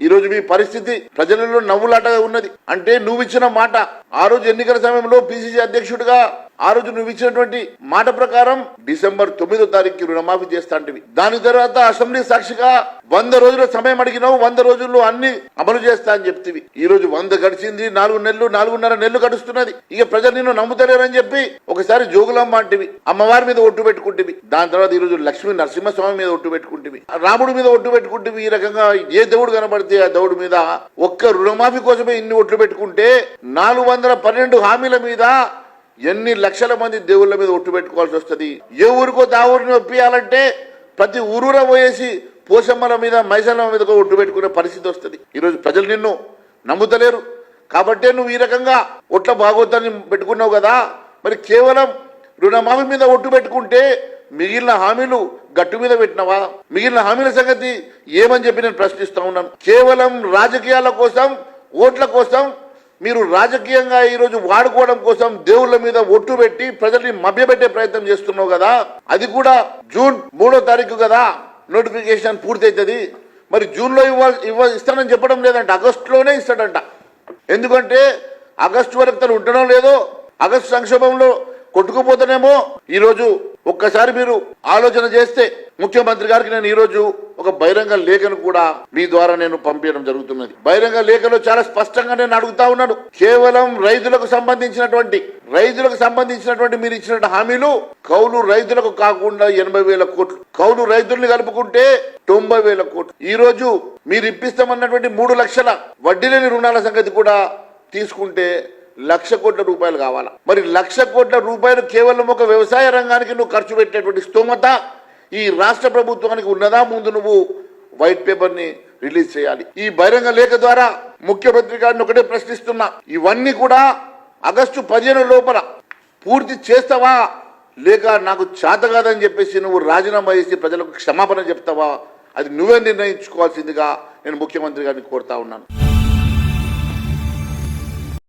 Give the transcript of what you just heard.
ఈరోజు మీ పరిస్థితి ప్రజలలో నవ్వులాటగా ఉన్నది. అంటే నువ్వు ఇచ్చిన మాట. ఆ రోజు ఎన్నికల సమయంలో పిసిసి అధ్యక్షుడిగా ఆ రోజు నువ్వు ఇచ్చినటువంటి మాట ప్రకారం డిసెంబర్ తొమ్మిదో తారీఖు రుణమాఫీ చేస్తాంటివి దాని తర్వాత అసెంబ్లీ సాక్షిగా వంద రోజుల సమయం అడిగినావు వంద రోజుల్లో అన్ని అమలు చేస్తా అని చెప్తివి. ఈ రోజు వంద గడిచింది నాలుగు నెలలు నాలుగున్నర నెలలు గడుస్తున్నది. ఇక ప్రజలు నిన్ను నమ్ముతలేరని చెప్పి ఒకసారి జోగులమ్మ అంటివి. అమ్మవారి మీద ఒట్టు పెట్టుకుంటేవి. దాని తర్వాత ఈ రోజు లక్ష్మీ నరసింహస్వామి మీద ఒట్టు పెట్టుకుంటేవి. రాముడి మీద ఒట్టు పెట్టుకుంటేవి. ఈ రకంగా ఏ దేవుడు కనబడితే ఆ దేవుడి మీద ఒక్క రుణమాఫీ కోసమే ఇన్ని ఒట్లు పెట్టుకుంటే నాలుగు వందల పన్నెండు హామీల మీద ఎన్ని లక్షల మంది దేవుళ్ళ మీద ఒట్టు పెట్టుకోవాల్సి వస్తుంది? ఏ ఊరికో దా ఊరిని ఒప్పియాలంటే ప్రతి ఊరూర పోయేసి పోషమ్మల మీద మైసమ్మ మీద ఒట్టు పెట్టుకునే పరిస్థితి వస్తుంది. ఈరోజు ప్రజలు నిన్ను నమ్ముతలేరు. కాబట్టే నువ్వు ఈ రకంగా ఒట్ల భాగవతాన్ని పెట్టుకున్నావు కదా. మరి కేవలం రుణమాఫీ మీద ఒట్టు పెట్టుకుంటే మిగిలిన హామీలు గట్టు మీద పెట్టినవా? మిగిలిన హామీల సంగతి ఏమని చెప్పి నేను ప్రశ్నిస్తా ఉన్నాను. కేవలం రాజకీయాల కోసం ఓట్ల కోసం మీరు రాజకీయంగా ఈరోజు వాడుకోవడం కోసం దేవుళ్ళ మీద ఒట్టు పెట్టి ప్రజల్ని మభ్యపెట్టే ప్రయత్నం చేస్తున్నావు కదా? అది కూడా జూన్ మూడో తారీఖు కదా? నోటిఫికేషన్ పూర్తవుతుంది మరి జూన్లో ఇవ్వ ఇవ్వ ఇస్తానని చెప్పడం లేదంట. ఆగస్టులోనే ఇస్తాడంట. ఎందుకంటే ఆగస్టు వరకు తను ఉండడం లేదో ఆగస్టు సంక్షోభంలో కొట్టుకుపోతానేమో ఈరోజు ఒక్కసారి మీరు ఆలోచన చేస్తే ముఖ్యమంత్రి గారికి నేను ఈరోజు ఒక బహిరంగ లేఖను కూడా మీ ద్వారా నేను పంపించడం జరుగుతున్నది. బహిరంగ లేఖలో చాలా స్పష్టంగా నేను అడుగుతా ఉన్నాను. కేవలం రైతులకు సంబంధించినటువంటి రైతులకు సంబంధించినటువంటి మీరు ఇచ్చినటువంటి హామీలు కౌలు రైతులకు కాకుండా ఎనభై వేల కోట్లు. కౌలు రైతుల్ని కలుపుకుంటే తొంభై వేల కోట్లు. ఈ రోజు మీరు ఇప్పిస్తామన్నటువంటి మూడు లక్షల వడ్డీ లేని రుణాల సంగతి కూడా తీసుకుంటే లక్ష కోట్ల రూపాయలు కావాలా? మరి లక్ష కోట్ల రూపాయలు కేవలం ఒక వ్యవసాయ రంగానికి నువ్వు ఖర్చు పెట్టేటువంటి స్తోమత ఈ రాష్ట్ర ప్రభుత్వానికి ఉన్నదా? ముందు నువ్వు వైట్ పేపర్ని రిలీజ్ చేయాలి. ఈ బహిరంగ లేఖ ద్వారా ముఖ్య గారిని ఒకటే ప్రశ్నిస్తున్నా. ఇవన్నీ కూడా ఆగస్టు పదిహేను లోపల పూర్తి చేస్తావా? లేక నాకు చేత కాదని చెప్పేసి నువ్వు రాజీనామా చేసి ప్రజలకు క్షమాపణ చెప్తావా? అది నువ్వే నిర్ణయించుకోవాల్సిందిగా నేను ముఖ్యమంత్రి గారిని కోరుతా ఉన్నాను.